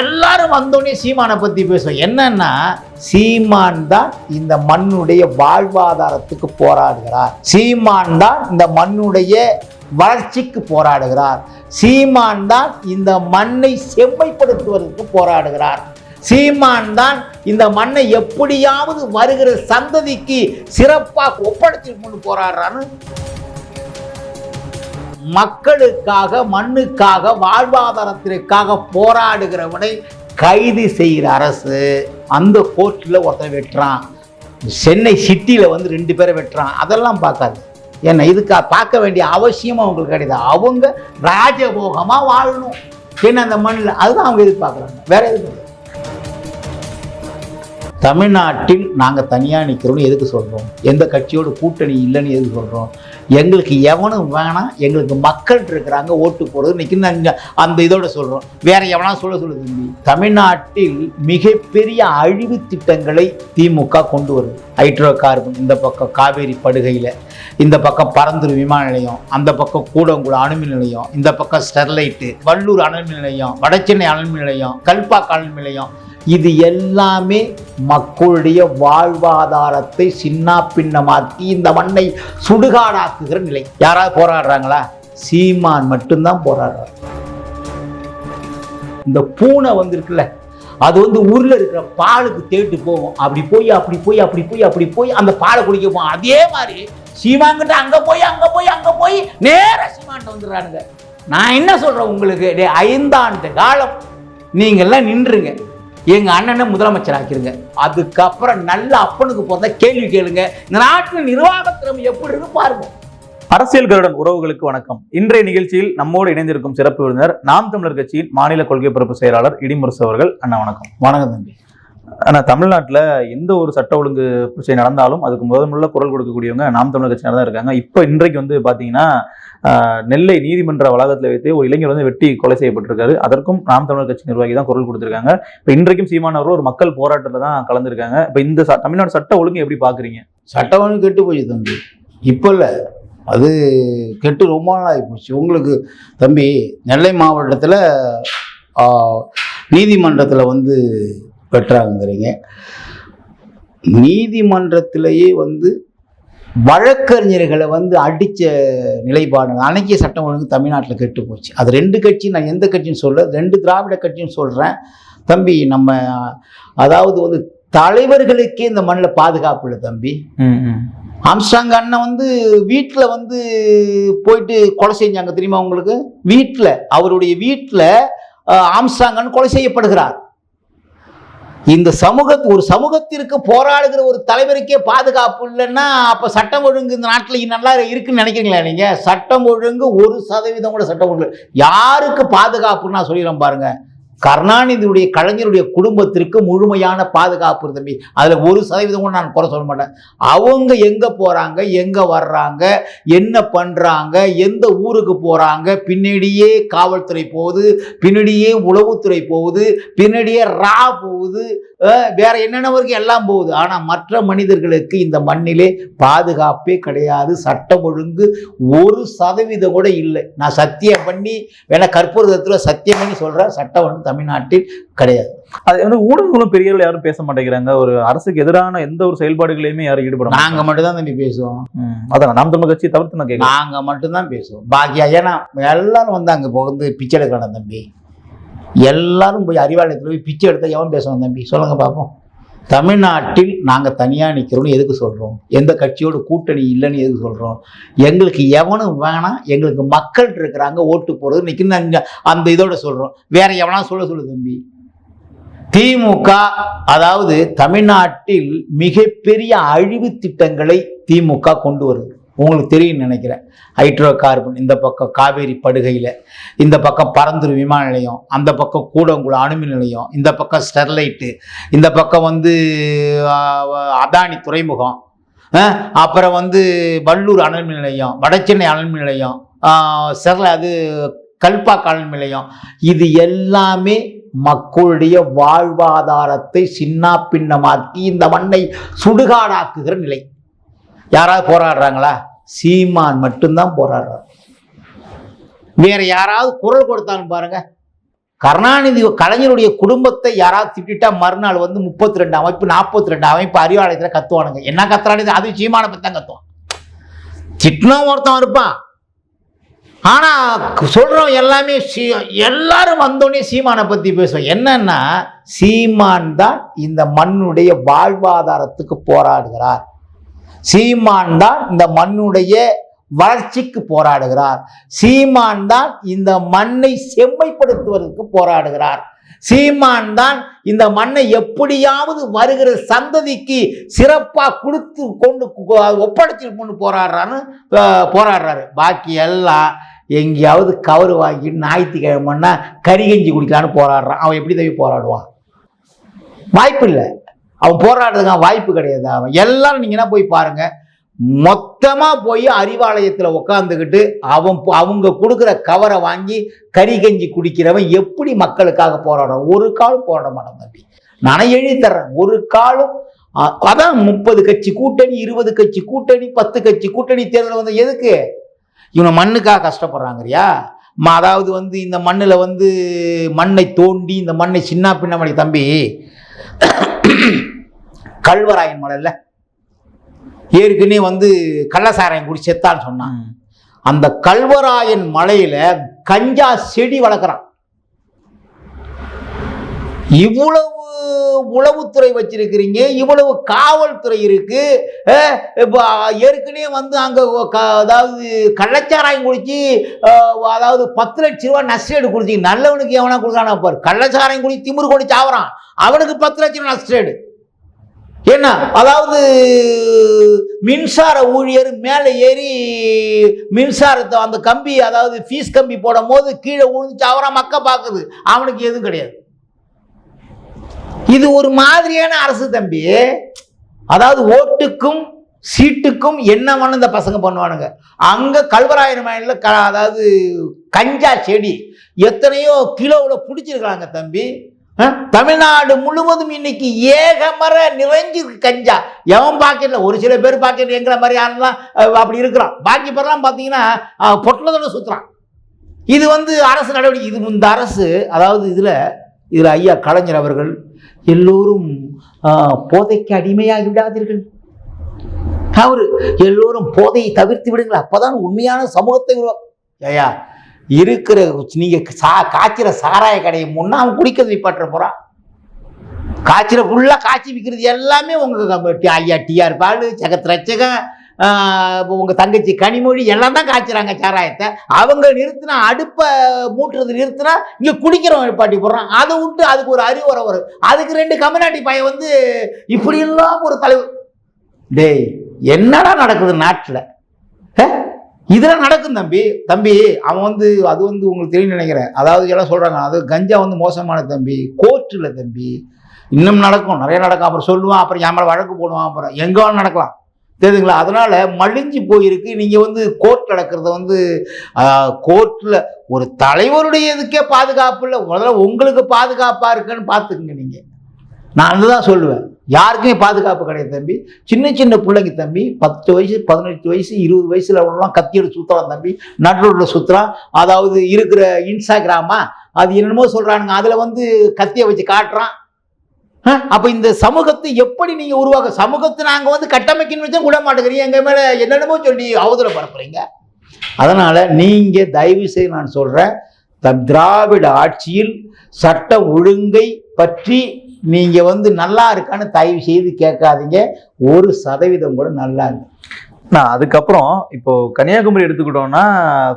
எல்லாரும் வந்தோடனே சீமானை பத்தி பேசுவோம். என்னன்னா சீமான் தான் இந்த மண்ணுடைய வாழ்வாதாரத்துக்கு போராடுகிறார். சீமான் தான் இந்த மண்ணுடைய வளர்ச்சிக்கு போராடுகிறார். சீமான் தான் இந்த மண்ணை செம்மைப்படுத்துவதற்கு போராடுகிறார். சீமான் தான் இந்த மண்ணை எப்படியாவது வருகிற சந்ததிக்கு சிறப்பாக ஒப்படைச்சிட்டு போராடுறான்னு மக்களுக்காக மண்ணுக்காக வாழ்வாதாரத்திற்காக போராடுகிறவனை கைது செய்கிற அரசு. அந்த கோர்ட்டில் ஒருத்தன் வெட்டுறான். சென்னை சிட்டியில் வந்து ரெண்டு பேரை வெட்டுறான். அதெல்லாம் பார்க்காது. ஏன்னா இதுக்காக பார்க்க வேண்டிய அவசியம் அவங்களுக்கு கிடையாது. அவங்க ராஜபோகமாக வாழணும். என்ன அந்த மண்ணில் அதுதான் அவங்க எதிர்பார்க்குறாங்க. வேற எதுவும் தமிழ்நாட்டில் நாங்கள் தனியாக நிற்கிறோம்னு எதுக்கு சொல்கிறோம் எந்த கட்சியோட கூட்டணி இல்லைன்னு எதுக்கு சொல்கிறோம் எங்களுக்கு எவனும் வேணாம் எங்களுக்கு மக்கள் இருக்கிறாங்க ஓட்டு போடுறது நிற்கின்னு நாங்கள் அந்த இதோட சொல்கிறோம் வேற எவனா சொல்ல சொல்லுது தம்பி. தமிழ்நாட்டில் மிகப்பெரிய அழிவு திட்டங்களை திமுக கொண்டு வருது. ஹைட்ரோ கார்பன் இந்த பக்கம் காவேரி படுகையில் இந்த பக்கம் பரந்தூர் விமான நிலையம் அந்த பக்கம் கூடங்குளம் அணுமின் நிலையம் இந்த பக்கம் ஸ்டெர்லைட்டு வள்ளூர் அணுமின் நிலையம் வடசென்னை அணுமின் நிலையம் கல்பாக் அணுமின் நிலையம் இது எல்லாமே மக்களுடைய வாழ்வாதாரத்தை சின்ன பின்னமாக்கி இந்த மண்ணை சுடுகாடாக்குகிற நிலை. யாராவது போராடுறாங்களா? சீமான் மட்டும்தான் போராடுறார். இந்த பூனை வந்திருக்குல்ல அது வந்து ஊரில் இருக்கிற பாலுக்கு தேட்டு போகும். அப்படி போய் அப்படி போய் அப்படி போய் அப்படி போய் அந்த பாலை குடிக்க போகும் அதே மாதிரி சீமாங்கிட்ட அங்கே போய் அங்கே போய் அங்கே போய் நேராக சீமான்ட்ட வந்துடுறானுங்க. நான் என்ன சொல்கிறேன் உங்களுக்கு? டே ஐந்தாண்டு காலம் நீங்கள்லாம் நின்றுங்க எங்க அண்ணனை முதலமைச்சர் ஆக்கிருங்க அதுக்கப்புறம் நல்ல அப்பனுக்கு பிறந்த கேள்வி கேளுங்க. இந்த நாட்டில் நிர்வாகத்திறம் எப்படி இருக்கு பாருங்க. அரசியல் கருடன் உறவுகளுக்கு வணக்கம். இன்றைய நிகழ்ச்சியில் நம்மோடு இணைந்திருக்கும் சிறப்பு விருந்தினர் நாம் தமிழர் கட்சியின் மாநில கொள்கை பொறுப்பு செயலாளர் இடிமுரசு அவர்கள். அண்ணா வணக்கம். வணக்கம் தம்பி. ஆனால் தமிழ்நாட்டில் எந்த ஒரு சட்ட ஒழுங்கு பிரச்சனை நடந்தாலும் அதுக்கு முதல் முதல்ல குரல் கொடுக்கக்கூடியவங்க நாம் தமிழர் கட்சியினர் தான் இருக்காங்க. இப்போ இன்றைக்கு வந்து பார்த்தீங்கன்னா நெல்லை நீதிமன்ற வளாகத்தில் வைத்து ஒரு இளைஞர் வந்து வெட்டி கொலை செய்யப்பட்டிருக்காரு. அதற்கும் நாம் தமிழர் கட்சி நிர்வாகி தான் குரல் கொடுத்துருக்காங்க. இப்போ இன்றைக்கும் சீமானவர் ஒரு மக்கள் போராட்டத்தில் தான் கலந்துருக்காங்க. இப்போ இந்த ச- தமிழ்நாடு சட்ட ஒழுங்கு எப்படி பார்க்குறீங்க சட்டம் ஒழுங்கு கெட்டு போச்சு தம்பி. இப்போ இல்லை. அது கெட்டு ரொம்ப நாள் போச்சு. உங்களுக்கு தம்பி நெல்லை மாவட்டத்தில் நீதிமன்றத்தில் வந்து பெற்றாங்கிறீங்க நீதிமன்றத்திலேயே வந்து வழக்கறிஞர்களை வந்து அடித்த நிலைப்பாடு அன்னைக்கு சட்டம் ஒழுங்கு தமிழ்நாட்டில் கெட்டு போச்சு அது ரெண்டு கட்சி நான் எந்த கட்சின்னு சொல்ல ரெண்டு திராவிட கட்சின்னு சொல்கிறேன் தம்பி நம்ம அதாவது வந்து தலைவர்களுக்கே இந்த மண்ணில் பாதுகாப்பு இல்லை தம்பி. ஆம்ஸ்டாங் அண்ணன் வந்து வீட்டில் வந்து போயிட்டு கொலை செஞ்சாங்க தெரியுமா உங்களுக்கு? வீட்டில் அவருடைய வீட்டில் ஆம்ஸ்டாங் அண்ணன் கொலை செய்யப்படுகிறார். இந்த சமூக ஒரு சமூகத்திற்கு போராடுகிற ஒரு தலைவருக்கே பாதுகாப்பு இல்லைன்னா அப்போ சட்டம் ஒழுங்கு இந்த நாட்டில் நல்லா இருக்குன்னு நினைக்கிறீங்களா நீங்கள் சட்டம் ஒழுங்கு ஒரு சதவீதம் கூட சட்டம் ஒழுங்கு யாருக்கு பாதுகாப்புன்னு நான் சொல்லிடுறேன் பாருங்கள் கருணாநிதியுடைய கலைஞருடைய குடும்பத்திற்கு முழுமையான பாதுகாப்பு தம்பி. அதில் ஒரு சதவீதம் கூட நான் குறை சொல்ல மாட்டேன். அவங்க எங்கே போகிறாங்க எங்கே வர்றாங்க என்ன பண்ணுறாங்க எந்த ஊருக்கு போகிறாங்க பின்னாடியே காவல்துறை போகுது பின்னாடியே உளவுத்துறை போகுது பின்னாடியே ரா போகுது அஹ் வேற என்னென்னவருக்கு எல்லாம் போகுது. ஆனால் மற்ற மனிதர்களுக்கு இந்த மண்ணிலே பாதுகாப்பே கிடையாது சட்டம் ஒழுங்கு ஒரு சதவீதம் கூட இல்லை. நான் சத்தியம் பண்ணி வேணா கற்பூரத்தில் சத்தியம் பண்ணி சொல்கிறேன் சட்டம் ஒழுங்கு தமிழ்நாட்டில் கிடையாது. அது வந்து ஊடகங்களும் பெரிய அளவுல யாரும் பேச மாட்டேங்கிறாங்க. ஒரு அரசுக்கு எதிரான எந்த ஒரு செயல்பாடுகளையுமே யாரும் ஈடுபட மாட்டாங்க. நாங்கள் மட்டும்தான் தம்பி பேசுவோம். அதான் நாம் தமிழ் கட்சியை தவிர்த்து நான் கேட்கிறேன் நாங்கள் மட்டும்தான் பேசுவோம். பாக்கியா ஏன்னா எல்லாரும் வந்து அங்கே வந்து பிச்சை எடுக்கணும் தம்பி. எல்லாரும் போய் அறிவாலயத்தில் போய் பிச்சை எடுத்தா எவன் பேசுவான் தம்பி? சொல்லுங்க பார்ப்போம் தமிழ்நாட்டில் நாங்கள் தனியாக நிற்கிறோம்னு எதுக்கு சொல்கிறோம் எந்த கட்சியோட கூட்டணி இல்லைன்னு எதுக்கு சொல்கிறோம் எங்களுக்கு எவனும் வேணாம் எங்களுக்கு மக்கள் இருக்கிறாங்க ஓட்டு போகிறது இன்னைக்கு அந்த இதோட சொல்கிறோம் வேற எவனா சொல்ல சொல்லு தம்பி? திமுக அதாவது தமிழ்நாட்டில் மிகப்பெரிய அழிவு திட்டங்களை திமுக கொண்டு வருது. உங்களுக்கு தெரியும் நினைக்கிறேன். ஹைட்ரோ கார்பன் இந்த பக்கம் காவேரி படுகையில் இந்த பக்கம் பரந்தூர் விமான நிலையம் அந்த பக்கம் கூடங்குளம் அணுமின் நிலையம் இந்த பக்கம் ஸ்டெர்லைட்டு இந்த பக்கம் வந்து அதானி துறைமுகம் அப்புறம் வந்து வள்ளூர் அணுமின் நிலையம் வடச்சென்னை அணுமின் நிலையம் ஸ்டெர்ல ஸ்டெர்லை அது கல்பாக் அணுமின் நிலையம். இது எல்லாமே மக்களுடைய வாழ்வாதாரத்தை சின்ன பின்னமாக்கி இந்த மண்ணை சுடுகாடாக்குகிற நிலை. யாராவது போராடுறாங்களா? சீமான் மட்டும்தான் போராடுறார். வேற யாராவது குரல் கொடுத்தாலும் பாருங்க கருணாநிதி கலைஞருடைய குடும்பத்தை யாராவது திட்டா மறுநாள் வந்து முப்பத்தி ரெண்டு அமைப்பு நாற்பத்தி ரெண்டு அமைப்பு அறிவாலயத்தில் கத்துவானுங்க. என்ன கத்துறானு அது சீமான பத்தி தான் கத்துவான். திட்டினா ஒருத்தன் இருப்பான். ஆனா சொல்றோம் எல்லாமே சீ- எல்லாரும் வந்தோடனே சீமானை பத்தி பேசுவோம் என்னன்னா சீமான் தான் இந்த மண்ணுடைய வாழ்வாதாரத்துக்கு போராடுகிறார். சீமான் தான் இந்த மண்ணுடைய வளர்ச்சிக்கு போராடுகிறார். சீமான் தான் இந்த மண்ணை செம்மைப்படுத்துவதற்கு போராடுகிறார். சீமான் தான் இந்த மண்ணை எப்படியாவது வருகிற சந்ததிக்கு சிறப்பா கொடுத்து கொண்டு ஒப்படைச்சு கொண்டு போராடுறான்னு போராடுறாரு. பாக்கி எல்லாம் எங்கேயாவது கவர் வாங்கி ஞாயிற்றுக்கிழமைன்னா கறி கஞ்சி குடிக்கலான்னு போராடுறான். அவன் எப்படி தவி போராடுவான்? வாய்ப்பு இல்லை அவன் போராடுறதுக்கு வாய்ப்பு கிடையாது. அவன் எல்லாரும் நீங்கன்னா போய் பாருங்கள் மொத்தமாக போய் அறிவாலயத்தில் உட்காந்துக்கிட்டு அவன் அவங்க கொடுக்குற கவரை வாங்கி கறி கஞ்சி குடிக்கிறவன் எப்படி மக்களுக்காக போராடுறான்? ஒரு காலும் போராட மாட்டான் தம்பி. நானே எழுதி தர்றேன். ஒரு காலும் அதான் முப்பது கட்சி கூட்டணி இருபது கட்சி கூட்டணி பத்து கட்சி கூட்டணி தேர்தல் வந்து எதுக்கு? இவனை மண்ணுக்காக கஷ்டப்படுறாங்கறியா? அதாவது வந்து இந்த மண்ணில் வந்து மண்ணை தோண்டி இந்த மண்ணை சின்ன பின்னமணி தம்பி கல்வராயன் மலையில் ஏற்கனவே வந்து கள்ளசாராயம் குடி செத்தான்னு சொன்னான். அந்த கல்வராயன் மலையில கஞ்சா செடி வளர்க்குறான் இவ்வளவு உளவுத்துறை வச்சிருக்கிறீங்க இவ்வளவு காவல்துறை இருக்கு ஏற்கனவே வந்து அங்க க- அதாவது கள்ளச்சாராயம் குடிச்சு அதாவது பத்து லட்ச ரூபா நஷ்டேடு குடிச்சு நல்லவனுக்கு எவனா கொடுக்கானா பாரு. கள்ளச்சாராயம் குடி திமுரு கொண்டு சாவறான். அவனுக்கு பத்து லட்ச ரூபா நஷ்டேடு என்ன அதாவது மின்சார ஊழியர் மேலே ஏறி மின்சாரத்தை அந்த கம்பி அதாவது ஃபீஸ் கம்பி போடும் போது கீழே விழுந்துச்சு அவரா மக்க பார்க்குது. அவனுக்கு எதுவும் கிடையாது. இது ஒரு மாதிரியான அரசு தம்பி. அதாவது ஓட்டுக்கும் சீட்டுக்கும் என்ன வேணும் இந்த பசங்க பண்ணுவானுங்க. அங்கே கல்வராயன் மயில க அதாவது கஞ்சா செடி எத்தனையோ கிலோவில் பிடிச்சிருக்கிறாங்க தம்பி. தமிழ்நாடு முழுவதும் இன்னைக்கு ஏகமர நிறைஞ்சிருக்கு கஞ்சா. எவன் பாக்கெட்ல ஒரு சில பேர் பாக்கெட் எங்கிற மாதிரி ஆளுலாம் அப்படி இருக்கிறான். பாக்கி பேர்லாம் பார்த்தீங்கன்னா பொட்டலத்தோட சுற்றுறான் இது வந்து அரசு நடவடிக்கை. இது இந்த அரசு அதாவது இதில் இதில் ஐயா கலைஞர் அவர்கள் எல்லோரும் ஆஹ், போதைக்கு அடிமையாகி விடாதீர்கள். அவரு எல்லோரும் போதையை தவிர்த்து விடுங்கள். அப்பதான் உண்மையான சமூகத்தை உருவா ஐயா இருக்கிற நீங்க சா காய்ச்சிற சாராய கடையை முன்னா அவன் குடிக்கிறது நிப்பாட்டுற போறான் காய்ச்சிற ஃபுல்லா காய்ச்சி விற்கிறது எல்லாமே உங்க ஐயா டிஆர் பால் ஜெகத் உங்கள் தங்கச்சி கனிமொழி எல்லாம் தான் காய்ச்சுறாங்க சாராயத்தை. அவங்க நிறுத்தினா அடுப்பை மூட்டுறது நிறுத்தினா இங்கே குடிக்கிறவன் நிப்பாட்டி போடுறான் அதை விட்டு அதுக்கு ஒரு அறிவுரை வரும். அதுக்கு ரெண்டு கம்யூனிட்டி பையன் வந்து இப்படி எல்லாம் ஒரு தலைவர். டேய் என்னடா நடக்குது நாட்டில்? இதெல்லாம் நடக்கும் தம்பி. தம்பி அவன் வந்து அது வந்து உங்களுக்கு தெரியும் நினைக்கிறேன். அதாவது எல்லாம் சொல்கிறாங்க அது கஞ்சா வந்து மோசமான தம்பி. கோர்ட்டில் தம்பி. இன்னும் நடக்கும் நிறைய நடக்கும். அப்புறம் சொல்லுவான் அப்புறம் என் மேலே வழக்கு போடுவான் அப்புறம் எங்கே வேணாலும் நடக்கலாம். தெரியுதுங்களா? அதனால் மழிஞ்சு போயிருக்கு. நீங்கள் வந்து கோர்ட் நடக்கிறத வந்து கோர்ட்டில் ஒரு தலைவருடைய இதுக்கே பாதுகாப்பு இல்லை. முதல்ல உங்களுக்கு பாதுகாப்பாக இருக்குன்னு பார்த்துக்குங்க நீங்கள் நான் அதுதான் சொல்லுவேன். யாருக்குமே பாதுகாப்பு கிடையாது தம்பி. சின்ன சின்ன பிள்ளைங்க தம்பி பத்து வயசு பதினெட்டு வயசு இருபது வயசில் உள்ளவங்களாம் கத்தியோட சுற்றுறான் தம்பி. நடுரோட்டில் சுற்றுறான் அதாவது இருக்கிற இன்ஸ்டாகிராமா? அது என்னமோ சொல்கிறானுங்க அதில் வந்து கத்தியை வச்சு காட்டுறான். அப்ப இந்த சமூகத்தை எப்படி நீங்க உருவாக்க சமூகத்தை நாங்க வந்து கட்டமைக்கணும்னு வச்சா விட மாட்டேங்கிறீங்க எங்க மேல என்னென்னமோ சொல்லி அவதூற பரப்புறீங்க. அதனால நீங்க தயவு செய்து நான் சொல்றேன் த- திராவிட ஆட்சியில் சட்ட ஒழுங்கை பற்றி நீங்க வந்து நல்லா இருக்கான்னு தயவு செய்து கேட்காதீங்க. ஒரு சதவீதம் கூட நல்லா இருக்கு நான் அதுக்கப்புறம் இப்போ கன்னியாகுமரி எடுத்துக்கிட்டோம்னா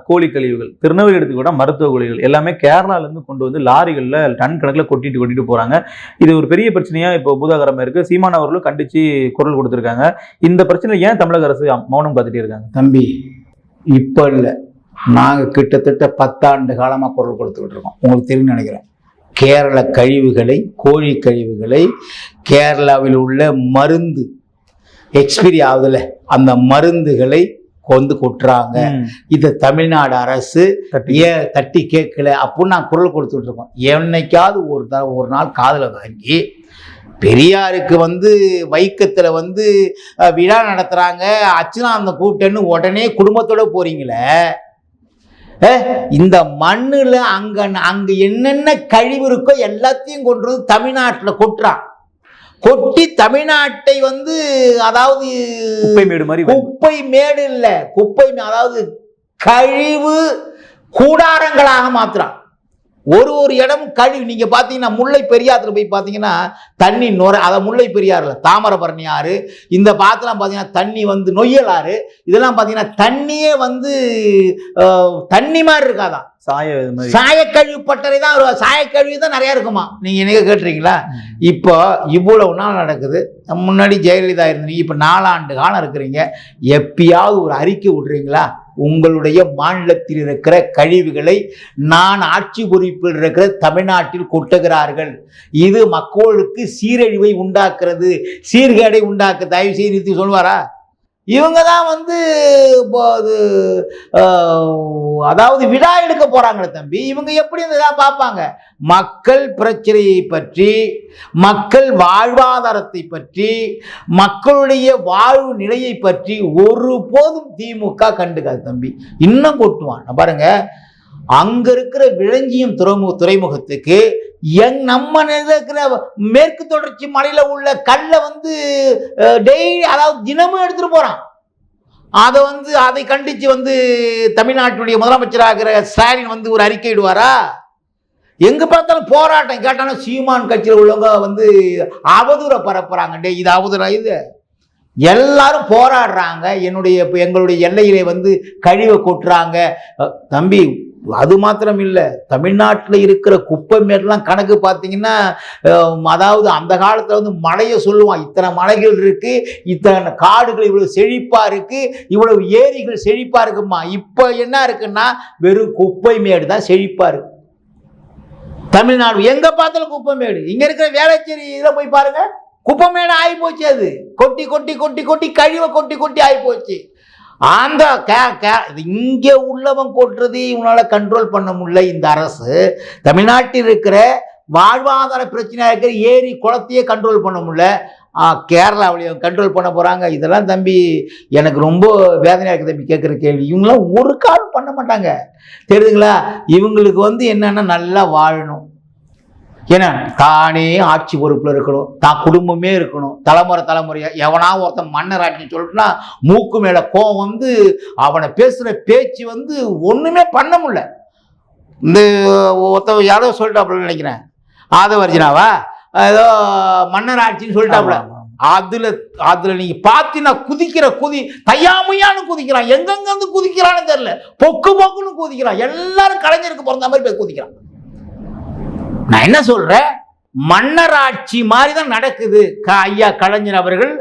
கோழி கழிவுகள் திருநெல்வேலி எடுத்துக்கிட்டோம் மருத்துவ கோழிகள் எல்லாமே கேரளாலேருந்து கொண்டு வந்து லாரிகளில் டன் கணக்கில் கொட்டிட்டு கொட்டிட்டு போகிறாங்க இது ஒரு பெரிய பிரச்சனையாக இப்போ பூதாகரமாக இருக்குது சீமான் அவர்களும் கண்டித்து குரல் கொடுத்துருக்காங்க. இந்த பிரச்சனை ஏன் தமிழக அரசு மௌனம் பார்த்துட்டே இருக்காங்க? தம்பி இப்போ இல்லை. நாங்கள் கிட்டத்தட்ட பத்தாண்டு காலமாக குரல் கொடுத்துக்கிட்டு இருக்கோம். உங்களுக்கு தெரியும் நினைக்கிறேன். கேரள கழிவுகளை கோழி கழிவுகளை கேரளாவில் உள்ள மருந்து எக்ஸ்பிரி ஆகுதுல அந்த மருந்துகளை கொண்டு கொட்டுறாங்க. இதை தமிழ்நாடு அரசு. ஏன் தட்டி கேட்கல? அப்படின்னு நான் குரல் கொடுத்துட்டு இருக்கோம். என்னைக்காவது ஒரு த ஒரு நாள் காதில் வாங்கி பெரியாருக்கு வந்து வைக்கத்தில் வந்து விழா நடத்துகிறாங்க அச்சுனாந்த கூட்டன்னு உடனே குடும்பத்தோட போறீங்களே? ஏ, இந்த மண்ணுல அங்க அங்க என்னென்ன கழிவு இருக்கோ எல்லாத்தையும் கொண்டு வந்து தமிழ்நாட்டுல கொட்டுறான். கொட்டி தமிழ்நாட்டை வந்து அதாவது குப்பை மேடு மாதிரி குப்பை மேடு இல்ல குப்பை அதாவது கழிவு கூடாரங்களாக மாத்துறான். ஒரு ஒரு இடம் கழிவு. நீங்க பாத்தீங்கன்னா முல்லை பெரியாத்துல போய் பாத்தீங்கன்னா தண்ணி நுர அதை முல்லை பெரியாறுல தாமிரபரணி ஆறு. இந்த பாத்துலாம் பாத்தீங்கன்னா தண்ணி வந்து நொய்யல் ஆறு. இதெல்லாம் பாத்தீங்கன்னா தண்ணியே வந்து தண்ணி மாதிரி இருக்காதான். சாய சாயக்கழிவு பட்டறை தான் ஒரு- சாயக்கழிவு தான் நிறைய இருக்குமா? நீங்க என்னைக்கு கேட்டுறீங்களா இப்போ இவ்வளவு நாள் நடக்குது. முன்னாடி ஜெயலலிதா இருந்தீங்க இப்போ நாலாண்டு காலம் இருக்கிறீங்க. எப்பயாவது ஒரு அறிக்கை விடுறீங்களா? உங்களுடைய மாநிலத்தில் இருக்கிற கழிவுகளை நான் ஆட்சி பொறுப்பில் இருக்கிற தமிழ்நாட்டில் கொட்டுகிறார்கள். இது மக்களுக்கு சீரழிவை உண்டாக்குறது சீர்கேடை உண்டாக்க தயவு செய்து நிறுத்தி சொல்வாரா இவங்க தான் வந்து இப்போ அது, அதாவது விழா எடுக்க போகிறாங்களே தம்பி. இவங்க எப்படி இந்த பார்ப்பாங்க? மக்கள் பிரச்சனையை பற்றி மக்கள் வாழ்வாதாரத்தை பற்றி மக்களுடைய வாழ்வு நிலையை பற்றி ஒரு போதும் திமுக கண்டுக்காது தம்பி. இன்னும் கொட்டுவான். பாருங்கள் அங்க இருக்கிற விளஞ்சியம் துறைமுக துறைமுகத்துக்கு எங் நம்ம இருக்கிற மேற்கு தொடர்ச்சி மலையில உள்ள கல்லை வந்து டெய்லி அதாவது தினமும் எடுத்துட்டு போறான். அதை வந்து அதை கண்டிச்சு வந்து தமிழ்நாட்டினுடைய முதலமைச்சராகிற ஸ்டாலின் வந்து ஒரு அறிக்கை இடுவாரா? எங்க பார்த்தாலும் போராட்டம். கேட்டாலும் சீமான் கட்சியில் உள்ளவங்க வந்து அவதூறை பரப்புறாங்க. டே இது அவதூறா இது? எல்லாரும் போராடுறாங்க. என்னுடைய எங்களுடைய எல்லையிலே வந்து கழிவை கொட்டுறாங்க. தம்பி அது மாத்திரம் இல்லை தமிழ்நாட்டில் இருக்கிற குப்பை மேடெல்லாம் கணக்கு பார்த்தீங்கன்னா அதாவது அந்த காலத்தில் வந்து மழையை சொல்லுவான் இத்தனை மலைகள் இருக்கு இத்தனை காடுகள் இவ்வளவு செழிப்பா இருக்கு இவ்வளவு ஏரிகள் செழிப்பா இருக்குமா? இப்போ என்ன இருக்குன்னா வெறும் குப்பை மேடு தான் செழிப்பா இருக்கு. தமிழ்நாடு எங்க பார்த்தாலும் குப்பை மேடு இங்க இருக்கிற வேளச்சேரி இதில் போய் பாருங்க குப்பை மேடு ஆகி போச்சு அது. கொட்டி கொட்டி கொட்டி கொட்டி கழிவை கொட்டி கொட்டி ஆகி போச்சு அந்த கே கே இது இங்கே உள்ளவன் கொட்டுறது இவனால் கண்ட்ரோல் பண்ண முடியல இந்த அரசு. தமிழ்நாட்டில் இருக்கிற வாழ்வாதார பிரச்சனையாக இருக்கிற ஏரி குளத்தையே கண்ட்ரோல் பண்ண முடியல. கேரளாவிலே கேரளாவிலையும் கண்ட்ரோல் பண்ண போகிறாங்க இதெல்லாம் தம்பி எனக்கு ரொம்ப வேதனையாக இருக்குது தம்பி கேட்குற கேள்வி. இவங்களாம் ஒரு காலம் பண்ண மாட்டாங்க. தெரியுதுங்களா? இவங்களுக்கு வந்து என்னென்னா நல்லா வாழணும். ஏன்னா தானே ஆட்சி பொறுப்பில் இருக்கணும். தான் குடும்பமே இருக்கணும். தலைமுறை தலைமுறையா எவனா ஒருத்தன் மன்னர் ஆட்சின்னு சொல்லிட்டுனா மூக்கு மேலே கோவம் வந்து அவனை பேசுகிற பேச்சு வந்து ஒன்றுமே பண்ண முடியல. இந்த ஒருத்த யாரோ சொல்லிட்டாப்புல நினைக்கிறேன். ஆதவர்ஜினாவா? ஏதோ மன்னர் ஆட்சின்னு சொல்லிட்டாப்புல. அதுல அதுல நீங்க பாத்தீங்கன்னா குதிக்கிற குதி தையாமையான்னு குதிக்கிறான். எங்கெங்க இருந்து குதிக்கிறான்னு தெரியல. பொக்கு பொக்குன்னு குதிக்கிறான். எல்லாரும் கலைஞருக்கு பிறந்த மாதிரி போய் குதிக்கிறான். நான் என்ன சொல்றேன்? மன்னர் ஆட்சி மாதிரி தான் நடக்குது. க- ஐயா கலைஞர் அவர்கள்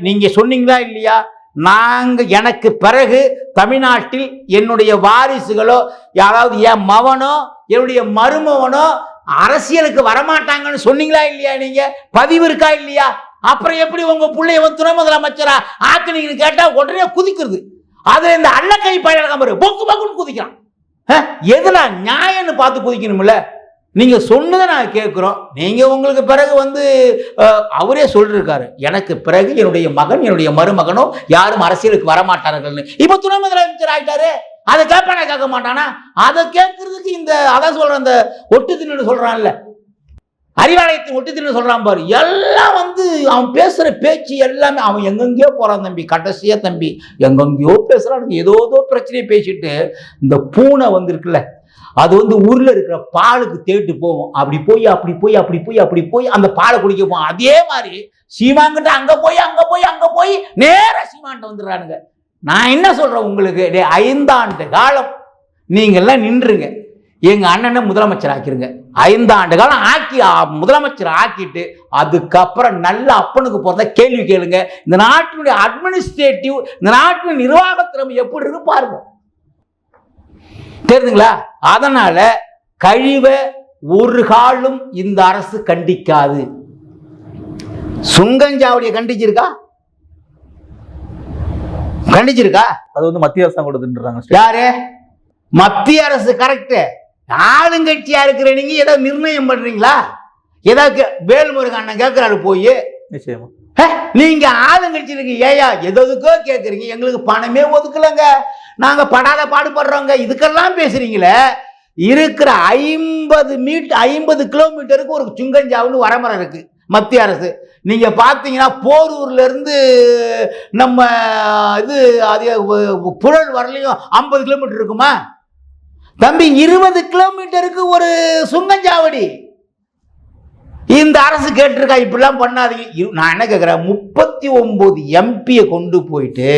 நீங்க சொன்னீங்களா இல்லையா? நாங்க எனக்கு பிறகு தமிழ்நாட்டில் என்னுடைய வாரிசுகளோ யாராவது என் மவனோ என்னுடைய மருமவனோ அரசியலுக்கு வரமாட்டாங்கன்னு சொன்னீங்களா இல்லையா நீங்க? பதிவு இருக்கா இல்லையா? அப்புறம் எப்படி உங்க பிள்ளைய துணை முதலமைச்சரா ஆக்குனீங்கன்னு கேட்டா உடனே குதிக்கிறது. அது இந்த அல்லக்கை பயணம் பாரு பொக்கு பொக்குன்னு குதிக்கிறான். அஹ், எதுல நியாயம்னு பார்த்து குதிக்கணும்ல? நீங்க சொன்னதை நான் கேட்குறோம். நீங்க உங்களுக்கு பிறகு வந்து அவரே சொல்லிருக்காரு. எனக்கு பிறகு என்னுடைய மகன் என்னுடைய மருமகனோ யாரும் அரசியலுக்கு வரமாட்டார்கள்னு. இப்போ துணை முதலமைச்சர் ஆயிட்டாரு. அதை கேட்பானா கேட்க மாட்டானா? அதை கேட்கறதுக்கு இந்த அதான் சொல்றேன் இந்த ஒட்டு தின்னு சொல்றான்ல. அறிவாலயத்தின் ஒட்டு தின்னு சொல்றான் பாரு. எல்லாம் வந்து அவன் பேசுற பேச்சு எல்லாமே அவன் எங்கெங்கேயோ போறான் தம்பி. கடைசியா தம்பி எங்கெங்கேயோ பேசுறான். ஏதோ ஏதோ பிரச்சனையை பேசிட்டு இந்த பூனை வந்திருக்குல்ல அது வந்து ஊர்ல இருக்கிற பாலுக்கு தேட்டு போகும் அப்படி போய் அப்படி போய் அப்படி போய் அப்படி போய் அந்த பாலை குடிக்க போகும் அதே மாதிரி சீமாங்கிட்ட அங்க போய் அங்க போய் அங்க போய் நேர சீமான்ட்ட வந்துடுறானுங்க. நான் என்ன சொல்றேன் உங்களுக்கு? டே ஐந்தாண்டு காலம் நீங்கெல்லாம் நின்றுங்க எங்க அண்ணனை முதலமைச்சர் ஆக்கிருங்க. ஐந்தாண்டு காலம் ஆக்கி முதலமைச்சர் ஆக்கிட்டு அதுக்கப்புறம் நல்ல அப்பனுக்கு போறத கேள்வி கேளுங்க. இந்த நாட்டினுடைய அட்மினிஸ்ட்ரேட்டிவ் இந்த நாட்டின் நிர்வாக திறமை எப்படி இருக்கு பாருங்க. தெரியுதுங்களா அதனால கழிவை ஒரு காலும் இந்த அரசு கண்டிக்காது. சுங்கஞ்சாவடியை கண்டிச்சிருக்கா? கண்டிச்சிருக்கா? அது வந்து மத்திய அரசாங்கம் கொடுத்துன்றாங்க யாரு? மத்திய அரசு கரெக்ட் ஆளுங்கட்சியா இருக்கிற நீங்க ஏதோ நிர்ணயம் பண்றீங்களா? ஏதாவது வேல்முருகன் அண்ணன் கேட்கிறாரு போய். நிச்சயமா. நீங்க ஆளுங்கட்சி இருக்கு ஏயா எது எதுக்கோ கேட்குறீங்க எங்களுக்கு பணமே ஒதுக்கலங்க. நாங்கள் படாத பாடுபடுறோங்க. இதுக்கெல்லாம் பேசுறீங்களே? இருக்கிற ஐம்பது மீட் ஐம்பது கிலோமீட்டருக்கு ஒரு சுங்கஞ்சாவுன்னு வரமரம் இருக்கு மத்திய அரசு. நீங்க பார்த்தீங்கன்னா போரூர்ல இருந்து நம்ம இது அது புழல் வரலையும் ஐம்பது கிலோமீட்டர் இருக்குமா? தம்பி இருபது கிலோமீட்டருக்கு ஒரு சுங்கஞ்சாவடி. இந்த அரசு கேட்டிருக்கா? இப்படிலாம் பண்ணாதீங்க. நான் என்ன கேட்குறேன் முப்பத்தி ஒன்பது எம்பியை கொண்டு போயிட்டு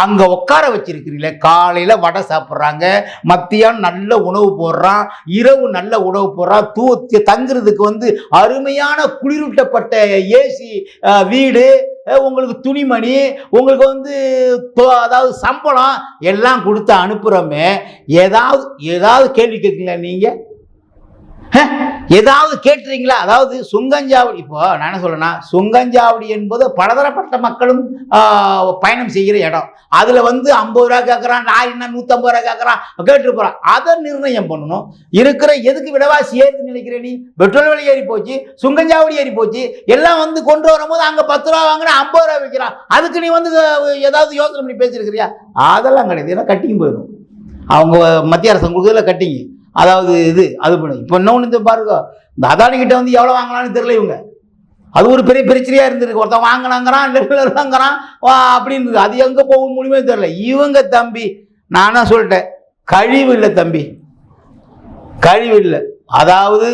அங்கே உட்கார வச்சிருக்கிறீங்களே? காலையில் வடை சாப்பிட்றாங்க மத்தியானம் நல்ல உணவு போடுறான் இரவு நல்ல உணவு போடுறான் தூ தங்குறதுக்கு வந்து அருமையான குளிரூட்டப்பட்ட ஏசி வீடு உங்களுக்கு துணிமணி உங்களுக்கு வந்து அதாவது சம்பளம் எல்லாம் கொடுத்து அனுப்புகிறோமே ஏதாவது ஏதாவது கேள்வி கேட்குங்களா நீங்கள் ஏதாவது கேட்டுறீங்களா? அதாவது சுங்கஞ்சாவடி இப்போ நான் என்ன சொல்லுன்னா சுங்கஞ்சாவடி என்பது பலதரப்பட்ட மக்களும் பயணம் செய்கிற இடம். அதில் வந்து ஐம்பது ரூபா கேட்குறான் லாரின்னா நூற்றம்பது ரூபா கேட்குறான் கேட்டு போகிறான் அதை நிர்ணயம் பண்ணணும். இருக்கிற எதுக்கு விலைவாசி ஏறுதுன்னு நினைக்கிற நீ? பெட்ரோல் விலை ஏறி போச்சு சுங்கஞ்சாவடி ஏறி போச்சு எல்லாம் வந்து கொண்டு வரும்போது அங்கே பத்து ரூபா வாங்கினா ஐம்பது ரூபா விற்கிறான் அதுக்கு நீ வந்து ஏதாவது யோசனை பண்ணி பேசியிருக்கிறியா? அதெல்லாம் கிடையாது. ஏன்னா கட்டியும் போயிடும். அவங்க மத்திய அரசு கொடுக்குறதுல கட்டிங்க. அதாவது இது அது பண்ணு. இப்போ இன்னொன்று இந்த பாருங்க. இந்த அதானி கிட்ட வந்து எவ்வளோ வாங்கலாம்னு தெரியல இவங்க. அது ஒரு பெரிய பிரச்சனையாக இருந்திருக்கு. ஒருத்தன் வாங்கினாங்கிறான் இல்லைங்கிறான். அப்படின்னு அது எங்கே போக முடியுமே தெரியல. இவங்க தம்பி நானாக சொல்லிட்டேன்? கழிவு இல்லை தம்பி. கழிவு இல்லை. அதாவது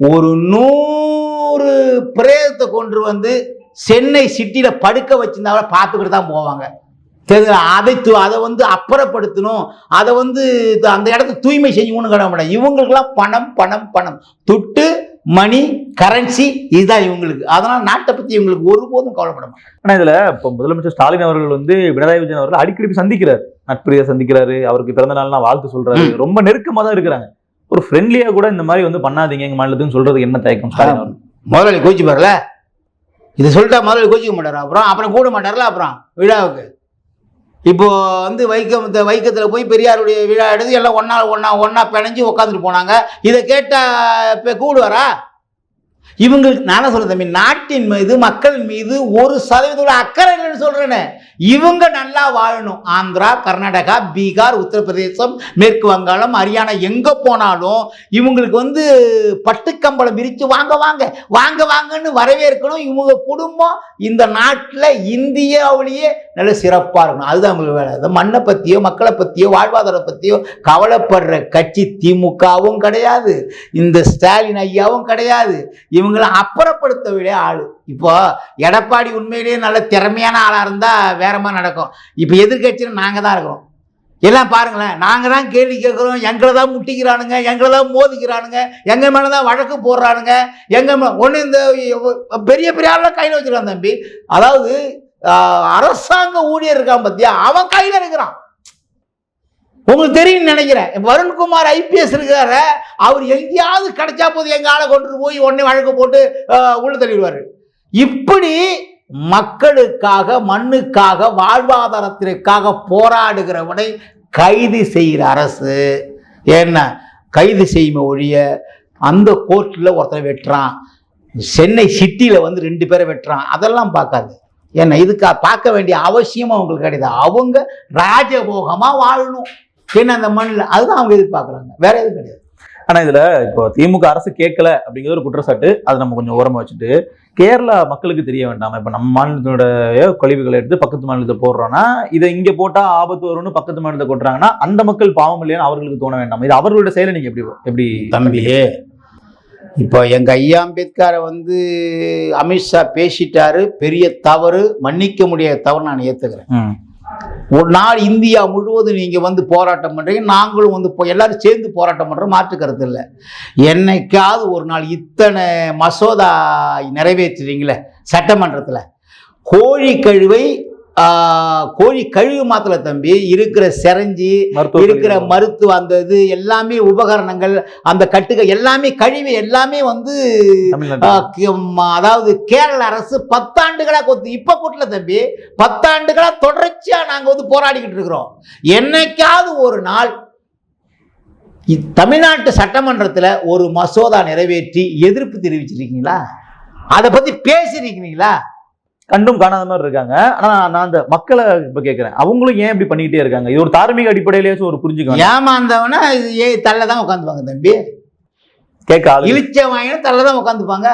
ஒரு நூறு பிரேதத்தை கொண்டு வந்து சென்னை சிட்டியில் படுக்க வச்சிருந்தா பார்த்துக்கிட்டு தான் போவாங்க. தெரியுதா? அதை அதை வந்து அப்புறப்படுத்தணும். அதை வந்து அந்த இடத்த தூய்மை செய்யணும்னு கிட மாட்டேன் இவங்களுக்கெல்லாம் பணம் பணம் பணம். துட்டு மணி கரன்சி இதுதான் இவங்களுக்கு. அதனால நாட்டை பற்றி இவங்களுக்கு ஒருபோதும் கவலைப்பட மாட்டாங்க. ஆனா இதுல இப்போ முதலமைச்சர் ஸ்டாலின் அவர்கள் வந்து பினராயி விஜயன் அவர்கள் அடிக்கடி சந்திக்கிறார். நட்பிரியா சந்திக்கிறாரு அவருக்கு பிறந்த நாள்னா வாழ்த்து சொல்றாரு. ரொம்ப நெருக்கமா தான் இருக்கிறாங்க. ஒரு ஃப்ரெண்ட்லியா கூட இந்த மாதிரி வந்து பண்ணாதீங்க எங்க மாநிலத்துக்கு சொல்றதுக்கு என்ன தயக்கம் ஸ்டாலின் முதலாளி கோச்சு பாருல இது சொல்லிட்டா முதலாளி கோச்சிக்க மாட்டார்? அப்புறம் அப்புறம் கூட மாட்டார்ல அப்புறம்? விழாவுக்கு? இப்போ வந்து வைக்கம் இந்த வைக்கத்தில் போய் பெரியாருடைய விழா எடுத்து எல்லாம் ஒன்றா ஒன்றா ஒன்றா பிணைஞ்சு உட்காந்துட்டு போனாங்க. இதை கேட்டால் இப்போ கூடுவாரா? இவங்களுக்கு நானே சொல்கிறேன் தம்பி நாட்டின் மீது மக்கள் மீது ஒரு சதவீதம் அக்கறை இல்லைன்னு சொல்றேனே. இவங்க நல்லா வாழணும். ஆந்திரா கர்நாடகா பீகார் உத்தரப்பிரதேசம் மேற்கு வங்காளம் ஹரியானா எங்க போனாலும் இவங்களுக்கு வந்து பட்டுக்கம்பளம் விரித்து வாங்க வாங்க வாங்க வாங்கன்னு வரவேற்கணும். இவங்க குடும்பம் இந்த நாட்டில் இந்தியாவிலேயே நல்ல சிறப்பாக இருக்கணும். அதுதான் அவங்களுக்கு வேலை. அந்த மண்ணை பற்றியோ மக்களை பற்றியோ வாழ்வாதாரம் பற்றியோ கவலைப்படுற கட்சி திமுகவும் கிடையாது. இந்த ஸ்டாலின் ஐயாவும் கிடையாது. இவங்களை அப்புறப்படுத்த விட ஆள். இப்போ எடப்பாடி உண்மையிலேயே நல்ல திறமையான ஆளாக இருந்தால் வேற மாதிரி நடக்கும். இப்போ எதிர்கட்சியில் நாங்கள் தான் இருக்கிறோம். எல்லாம் பாருங்களேன் நாங்கள் தான் கேள்வி கேட்குறோம் எங்களை தான் முட்டிக்கிறானுங்க எங்களை தான் மோதிக்கிறானுங்க எங்கள் மேலே தான் வழக்கு போடுறானுங்க எங்கள் மே ஒன்று இந்த பெரிய பெரிய ஆளெலாம் கையில் வச்சுருக்கான் தம்பி. அதாவது அரசாங்க ஊழியர் இருக்கான் பார்த்தியா அவன் கையில் இருக்கிறான். உங்களுக்கு தெரியும்னு நினைக்கிறேன். வருண்குமார் ஐபிஎஸ் இருக்காரு அவர் எங்கேயாவது கிடைச்சா போது எங்கள் ஆளை கொண்டு போய் உடனே வழக்கு போட்டு உள்ளே உள்ள இப்படி மக்களுக்காக மண்ணுக்காக வாழ்வாதாரத்திற்காக போராடுகிறவனை கைது செய்கிற அரசு. என்ன கைது செய்யுமே ஒழிய அந்த கோர்ட்டில் ஒருத்தரை வெட்டுறான். சென்னை சிட்டியில் வந்து ரெண்டு பேரை வெட்டுறான். அதெல்லாம் பார்க்காது. என்ன இதுக்கா பார்க்க வேண்டிய அவசியம் அவங்களுக்கு கிடையாது. அவங்க ராஜபோகமாக வாழணும். என்ன அந்த மண்ணில் அதுதான் அவங்க எதிர்பார்க்குறாங்க. வேற எதுவும் கிடையாது. ஆனா இதுல இப்போ திமுக அரசு கேட்கல அப்படிங்கிற ஒரு குற்றச்சாட்டு. அதை நம்ம கொஞ்சம் ஓரமா வச்சுட்டு கேரளா மக்களுக்கு தெரிய வேண்டாம்? இப்ப நம்ம மாநிலத்தினுடைய கழிவுகளை எடுத்து பக்கத்து மாநிலத்தை போடுறோம்னா இதை இங்க போட்டா ஆபத்து வரும்னு பக்கத்து மாநிலத்தை கொட்டுறாங்கன்னா அந்த மக்கள் பாவம் இல்லையான்னு அவர்களுக்கு தோண வேண்டாம்? இது அவர்களுடைய செயலை நீங்க எப்படி எப்படி தம்பி இப்போ எங்க ஐயா அம்பேத்கரை வந்து அமித்ஷா பேசிட்டாரு பெரிய தவறு மன்னிக்க முடியாத தவறு நான் ஏத்துக்கிறேன். ஒரு நாள் இந்தியா முழுவதும் நீங்கள் வந்து போராட்டம் பண்ணுறீங்க நாங்களும் வந்து இப்போ எல்லாரும் சேர்ந்து போராட்டம் பண்ணுறோம் மாற்று கருத்து இல்லை. என்னைக்காவது ஒரு நாள் இத்தனை மசோதா நிறைவேற்றுறீங்களே சட்டமன்றத்தில். கோழி கழிவை கோழி கழிவு மாத்திர தம்பி இருக்கிற செரஞ்சி இருக்கிற. மருத்துவ அந்த இது எல்லாமே உபகரணங்கள் அந்த கட்டுகள் எல்லாமே கழிவு எல்லாமே வந்து அதாவது கேரள அரசு பத்தாண்டுகளா கொத்து இப்ப கூட்டல தம்பி பத்தாண்டுகளா தொடர்ச்சியா நாங்க வந்து போராடிக்கிட்டு இருக்கிறோம். என்னைக்காவது ஒரு நாள் தமிழ்நாட்டு சட்டமன்றத்துல ஒரு மசோதா நிறைவேற்றி எதிர்ப்பு தெரிவிச்சிருக்கீங்களா? அதை பத்தி பேசிருக்கீங்களா? கண்டும் காணாத மாதிரி இருக்காங்க. ஆனா நான் அந்த மக்களை இப்ப கேக்குறேன். அவங்களும் ஏன் இப்படி பண்ணிக்கிட்டே இருக்காங்க? இது ஒரு தார்மீக அடிப்படையிலேயாச்சும் ஒரு புரிஞ்சுக்க ஏமாந்தவனா இது ஏ தள்ள தான் உட்காந்துப்பாங்க தம்பி. கேட்க இழிச்ச வாங்கினா தள்ள தான் உட்காந்துப்பாங்க.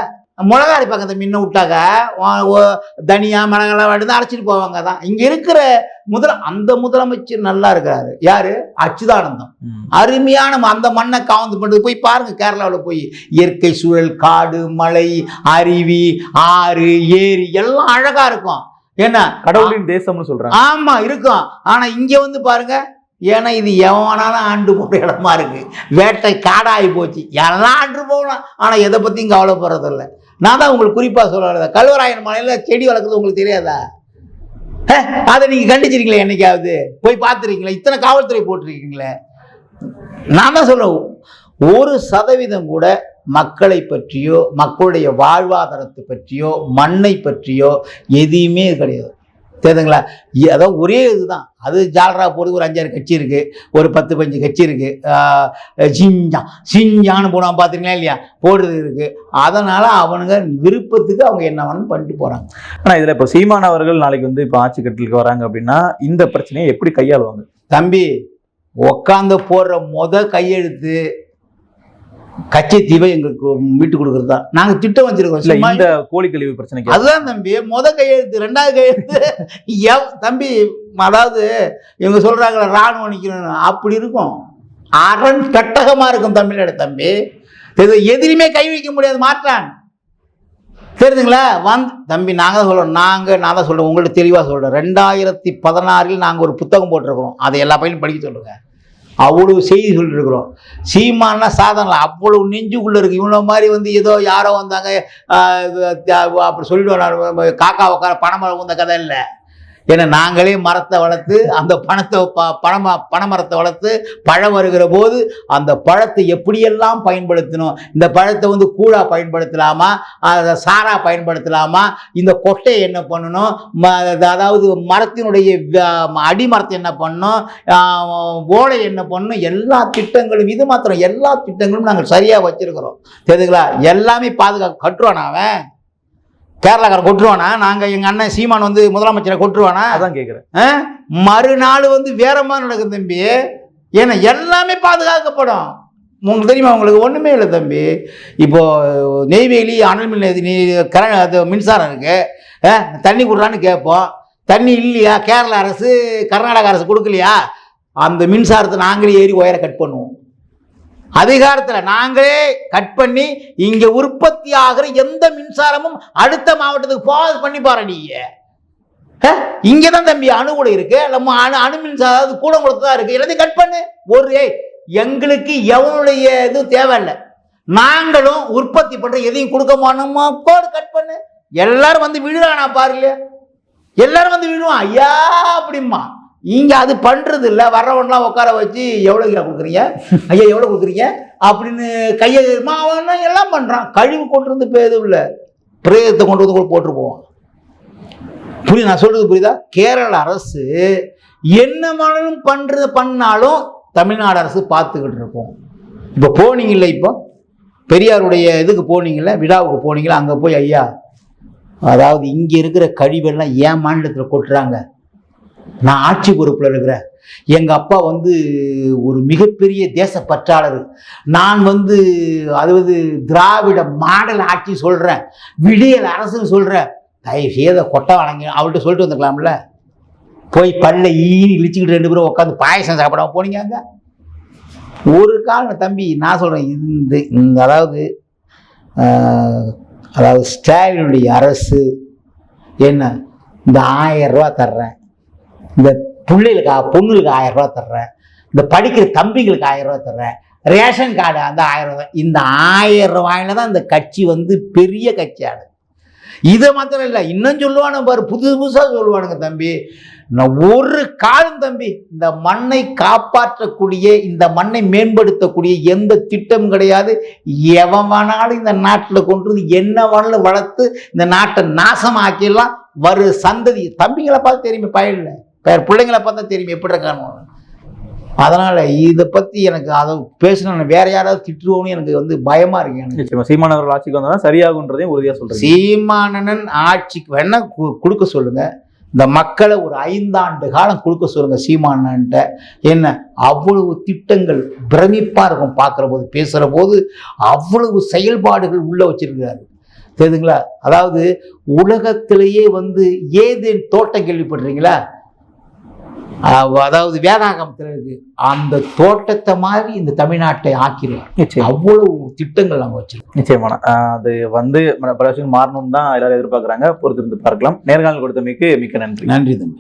மிளகா அரைப்பாங்க தம்பி இன்னும் விட்டாக்க தனியா மிளகாலாம் எடுத்து அரைச்சிட்டு போவாங்க தான் இங்க இருக்கிற முதல அந்த முதலமைச்சர் நல்லா இருக்காரு. யாரு? அச்சுதானந்தம். அருமையான அந்த மண்ணை காவந்து பண்ணுறது போய் பாருங்க கேரளாவில் போய். இயற்கை சூழல் காடு மலை அருவி ஆறு ஏரி எல்லாம் அழகா இருக்கும். ஏன்னா கடவுளின் தேசம்னு சொல்றாங்க. ஆமா இருக்கும். ஆனா இங்க வந்து பாருங்க ஏன்னா இது எவனாலும் ஆண்டு போற இடமா இருக்கு. வேட்டை காடாகி போச்சு. எல்லாம் ஆண்டு போகலாம் ஆனா எதை பத்தியும் கவலைப்படுறதில்ல. நான் தான் உங்களுக்கு குறிப்பாக சொல்ல கல்வராயன் மலையில் செடி வளர்க்குறது உங்களுக்கு தெரியாதா? அதை நீங்கள் கண்டிச்சிருக்கீங்களே என்னைக்காவது? போய் பார்த்துருக்கீங்களா? இத்தனை காவல்துறை போட்டிருக்கீங்களே? நான் தான் சொல்றேன். ஒரு சதவீதம் கூட மக்களை பற்றியோ மக்களுடைய வாழ்வாதாரத்தை பற்றியோ மண்ணை பற்றியோ எதையுமே கிடையாது. தெரியுதுங்களா? அதாவது ஒரே இதுதான். அது ஜால்ரா போடுறது ஒரு அஞ்சாறு கட்சி இருக்கு. ஒரு பத்து பஞ்சு கட்சி இருக்கு. ஆஹ் சிஞ்சா சிஞ்சான்னு போனான் பார்த்துருங்களா இல்லையா? போடுறது இருக்கு. அதனால அவனுங்க விருப்பத்துக்கு அவங்க என்ன வேணும் பண்ணிட்டு போறாங்க. ஆனா இதுல இப்ப சீமான் அவர்கள் நாளைக்கு வந்து இப்ப ஆட்சி கட்டிலுக்கு வராங்க அப்படின்னா இந்த பிரச்சனையை எப்படி கையாளுவாங்க? தம்பி உக்காந்து போடுற முத கையெழுத்து கட்சி தீவை எங்களுக்கு மீட்டு கொடுக்கறது? தான் நாங்கள் திட்டம் வச்சிருக்கோம். இந்த கோழி கழிவு பிரச்சனைக்கு அதுதான் தம்பி. முத கையெழுத்து ரெண்டாவது கையெழுத்து. தம்பி அதாவது இவங்க சொல்றாங்களே ராணுவம் நிற்கணும் அப்படி இருக்கும். அரண் கட்டகமா இருக்கும் தமிழோட தம்பி. இது எதிரியுமே கை வைக்க முடியாது மாற்றான். தெரியுதுங்களா? வந்து தம்பி நாங்கள் தான் சொல்கிறோம் நாங்கள் நான் தான் சொல்கிறேன் உங்கள்ட்ட தெளிவாக சொல்கிறேன் ரெண்டாயிரத்தி பதினாறில் நாங்கள் ஒரு புத்தகம் போட்டிருக்கிறோம். அதை எல்லா பையனும் படிக்க சொல்லுங்க. அவ்வளவு செய்தி சொல்லிருக்கிறோம். சீமானா சாதனை அவ்வளவு நெஞ்சுக்குள்ளே இருக்கு. இவ்வளோ மாதிரி வந்து ஏதோ யாரோ வந்தாங்க அப்படி சொல்லிடுவோம் காக்கா உட்கார பணம் வந்த கதை இல்லை. ஏன்னா நாங்களே மரத்தை வளர்த்து அந்த பணத்தை ப பணம பனைமரத்தை வளர்த்து பழம் வருகிற போது அந்த பழத்தை எப்படியெல்லாம் பயன்படுத்தணும் இந்த பழத்தை வந்து கூழாக பயன்படுத்தலாமா? அதை சாராக பயன்படுத்தலாமா? இந்த கொட்டையை என்ன பண்ணணும்? ம அதாவது மரத்தினுடைய அடிமரத்தை என்ன பண்ணணும்? ஓலை என்ன பண்ணணும்? எல்லா திட்டங்களும் இது மாத்திரம் எல்லா திட்டங்களும் நாங்கள் சரியாக வச்சுருக்கிறோம். தெரியுதுங்களா? எல்லாமே பாதுகாக்க நான் அவன்? கேரளாக்காரன் கொட்டுருவானா? நாங்கள் எங்கள் அண்ணன் சீமான் வந்து முதலமைச்சரை கொட்டுருவானா? அதான் கேக்குறேன். ஆ? மறுநாள் வந்து வேற மாதிரி நடக்கும் தம்பி. ஏன்னா எல்லாமே பாதுகாக்கப்படும். உங்களுக்கு தெரியுமா? உங்களுக்கு ஒன்றுமே இல்லை தம்பி. இப்போ நெய்வேலி அனல் மின் கர அது மின்சாரம் இருக்கு. ஆ? தண்ணி கொடுறான்னு கேட்போம். தண்ணி இல்லையா? கேரள அரசு கர்நாடக அரசு கொடுக்கலையா? அந்த மின்சாரத்தை நாங்களே ஏறி ஒயரை கட் பண்ணுவோம். அதிகாரத்தில் நாங்களே கட் பண்ணி இங்கே உற்பத்தி ஆகிற எந்த மின்சாரமும் அடுத்த மாவட்டத்துக்கு போகாது பண்ணி பாரு நீ. இங்கே தான் தம்பி அணு கூட இருக்கு. நம்ம அணு அணு மின்சாரம் அதாவது கூடங்குளத்து தான் இருக்கு. எல்லாத்தையும் கட் பண்ணு. ஒரு ஏய், எங்களுக்கு எவனுடைய இதுவும் தேவையில்லை. நாங்களும் உற்பத்தி பண்ணுற எதையும் கொடுக்க மாட்டோமா? கோடு கட் பண்ணு. எல்லாரும் வந்து விழுவானா பாருங்க எல்லாரும் வந்து விழுவான். ஐயா அப்படிம்மா இங்கே அது பண்ணுறது இல்லை வரவன்லாம் உட்கார வச்சு எவ்வளோ கிலோ கொடுக்குறீங்க? ஐயா எவ்வளோ கொடுக்குறீங்க? அப்படின்னு கையை அவன் எல்லாம் பண்ணுறான் கழிவு கொண்டு வந்து எதுவும் இல்லை. பிரேதத்தை கொண்டு வந்து கூட புரியுது? நான் சொல்கிறது புரியுதா? கேரள அரசு என்ன மாநிலம் பண்ணுறது பண்ணாலும் தமிழ்நாடு அரசு பார்த்துக்கிட்டு இருக்கோம். இப்போ போனீங்கல்ல இப்போ? பெரியாருடைய இதுக்கு போனீங்கல்ல? விழாவுக்கு போனீங்களா அங்கே போய் ஐயா அதாவது இங்கே இருக்கிற கழிவெல்லாம் ஏன் மாநிலத்தில் கொட்டுறாங்க? நான் ஆட்சி பொறுப்பில் இருக்கிறேன். எங்கள் அப்பா வந்து ஒரு மிகப்பெரிய தேச பற்றாளர். நான் வந்து அதாவது திராவிட மாடல் ஆட்சி சொல்கிறேன் விடியல் அரசுன்னு சொல்கிறேன் தயவு செய்த கொட்டை வணங்கி அவள்கிட்ட சொல்லிட்டு வந்துக்கலாம்ல போய் பல்ல ஈனி இழிச்சிக்கிட்டு ரெண்டு பேரும் உட்காந்து பாயசம் சாப்பிடாம போனீங்க அங்க? ஒரு காலம் தம்பி நான் சொல்கிறேன் இந்த இந்த அதாவது அதாவது ஸ்டாலினுடைய அரசு என்ன இந்த ஆயிரம் ரூபா தர்றேன். இந்த பிள்ளைகளுக்கு பொண்ணுகளுக்கு ஆயிரம் ரூபா தர்றேன். இந்த படிக்கிற தம்பிகளுக்கு ஆயிரம் ரூபா தர்றேன். ரேஷன் கார்டு அந்த ஆயிரம் ரூபாய். இந்த ஆயிரம் ரூபாயில தான் இந்த கட்சி வந்து பெரிய கட்சியானது. இதை மாத்திரம் இல்லை இன்னும் சொல்லுவானு பாரு புதுசு புதுசாக சொல்லுவானுங்க தம்பி. நான் ஒரு காலம் தம்பி இந்த மண்ணை காப்பாற்றக்கூடிய இந்த மண்ணை மேம்படுத்தக்கூடிய எந்த திட்டம் கிடையாது. எவன் வேணாலும் இந்த நாட்டில் கொண்டு வந்து என்ன வேணாலும் வளர்த்து இந்த நாட்டை நாசமாக்கிடலாம். வரு சந்ததி தம்பிங்களை பார்த்து தெரியுமே பயனில்லை பேர் பிள்ளைங்களை பார்த்தா தெரியுமே எப்படி இருக்கானு அதனால் இதை பற்றி எனக்கு அதை பேசின வேற யாராவது திட்டுருவோன்னு எனக்கு வந்து பயமாக இருக்கு எனக்கு. சீமான் அவர்கள் ஆட்சிக்கு வந்தா சரியாகுன்றதையும் உறுதியா சொல்றீங்க. சீமானனன் ஆட்சிக்கு வேணா கு- கொடுக்க சொல்லுங்க. இந்த மக்களை ஒரு ஐந்தாண்டு காலம் கொடுக்க சொல்லுங்க சீமானன்ட்ட. என்ன? அவ்வளவு திட்டங்கள் பிரமிப்பா இருக்கும் பார்க்குற போது பேசுகிற போது அவ்வளவு செயல்பாடுகள் உள்ள வச்சிருக்கிறாரு தெரியுதுங்களா? அதாவது உலகத்திலேயே வந்து ஏதேன் தோட்டம் கேள்விப்படுறீங்களா அதாவது வேதாகமத்தில் இருக்கு அந்த தோட்டத்தை மாதிரி இந்த தமிழ்நாட்டை ஆக்கிடுவார். அவ்வளவு திட்டங்கள் நாங்கள் வச்சிருக்கோம். நிச்சயமான. அது வந்து பல விஷயங்கள் மாறணும் தான் எல்லாரும் எதிர்பார்க்கறாங்க. பொறுத்திருந்து பார்க்கலாம். நேர்காணல் கொடுத்தமைக்கு மிக்க நன்றி. நன்றி தம்பி.